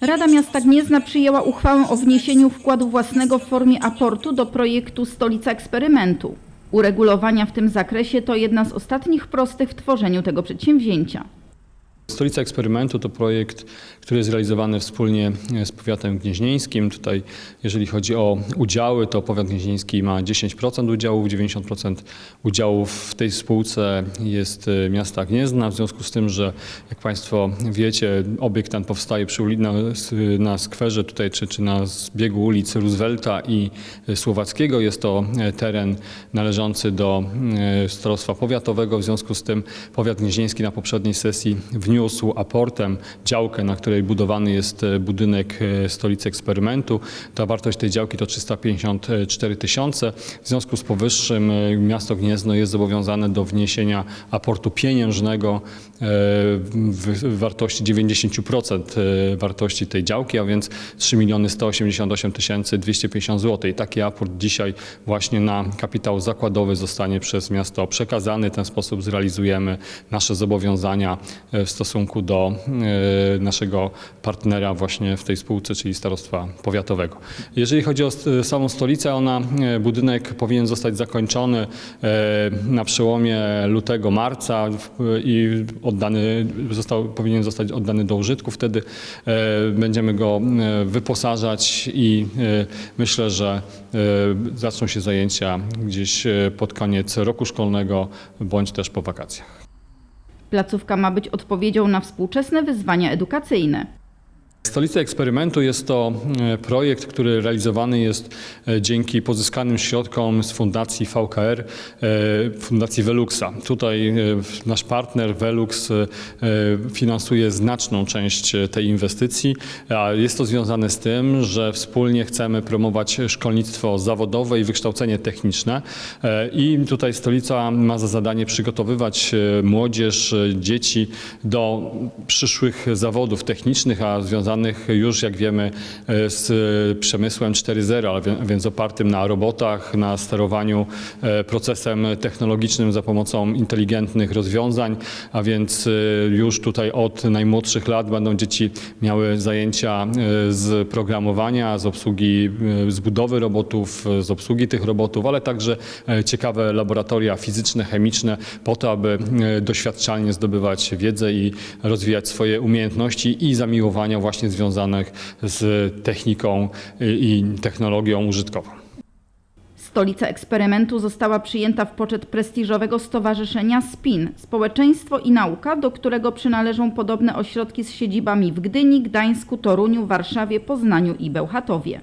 Rada Miasta Gniezna przyjęła uchwałę o wniesieniu wkładu własnego w formie aportu do projektu Stolica Eksperymentu. Uregulowania w tym zakresie to jedna z ostatnich prostych w tworzeniu tego przedsięwzięcia. Stolica Eksperymentu to projekt, który jest realizowany wspólnie z powiatem gnieźnieńskim. Tutaj, jeżeli chodzi o udziały, to powiat gnieźnieński ma 10% udziałów, 90% udziałów w tej spółce jest e, miasta Gniezna. W związku z tym, że jak Państwo wiecie, obiekt ten powstaje przy uli- na, na skwerze tutaj, czy, czy na zbiegu ulic Roosevelta i Słowackiego. Jest to e, teren należący do e, starostwa powiatowego. W związku z tym powiat gnieźnieński na poprzedniej sesji wniósł aportem działkę, na której budowany jest e, budynek e, stolicy eksperymentu. Ta wartość tej działki to 354 tysiące. W związku z powyższym e, miasto Gniezno jest zobowiązane do wniesienia aportu pieniężnego w wartości 90% e, wartości tej działki, a więc 3 miliony 188 tysięcy 250 zł. Taki aport dzisiaj właśnie na kapitał zakładowy zostanie przez miasto przekazany. W ten sposób zrealizujemy nasze zobowiązania w stosunku do e, naszego partnera właśnie w tej spółce, czyli Starostwa Powiatowego. Jeżeli chodzi o samą stolicę, ona, e, budynek powinien zostać zakończony e, na przełomie lutego, marca w- i oddany, został, powinien zostać oddany do użytku. Wtedy będziemy go wyposażać i myślę, że zaczną się zajęcia gdzieś pod koniec roku szkolnego bądź też po wakacjach. Placówka ma być odpowiedzią na współczesne wyzwania edukacyjne. Stolica Eksperymentu jest to e, projekt, który realizowany jest e, dzięki pozyskanym środkom z Fundacji VKR, e, Fundacji Veluxa. Tutaj nasz partner Velux finansuje znaczną część tej inwestycji, a jest to związane z tym, że wspólnie chcemy promować szkolnictwo zawodowe i wykształcenie techniczne i tutaj Stolica ma za zadanie przygotowywać młodzież, dzieci do przyszłych zawodów technicznych, a związanych już, jak wiemy, e, z przemysłem 4.0, a więc opartym na robotach, na sterowaniu e, procesem technologicznym za pomocą inteligentnych rozwiązań, a więc e, już tutaj od najmłodszych lat będą dzieci miały zajęcia e, z programowania, z obsługi, e, z budowy robotów, e, z obsługi tych robotów, ale także e, ciekawe laboratoria fizyczne, chemiczne po to, aby e, doświadczalnie zdobywać wiedzę i rozwijać swoje umiejętności i zamiłowania właśnie związanych z techniką i technologią użytkową. Stolica eksperymentu została przyjęta w poczet prestiżowego stowarzyszenia SPIN Społeczeństwo i Nauka, do którego przynależą podobne ośrodki z siedzibami w Gdyni, Gdańsku, Toruniu, Warszawie, Poznaniu i Bełchatowie.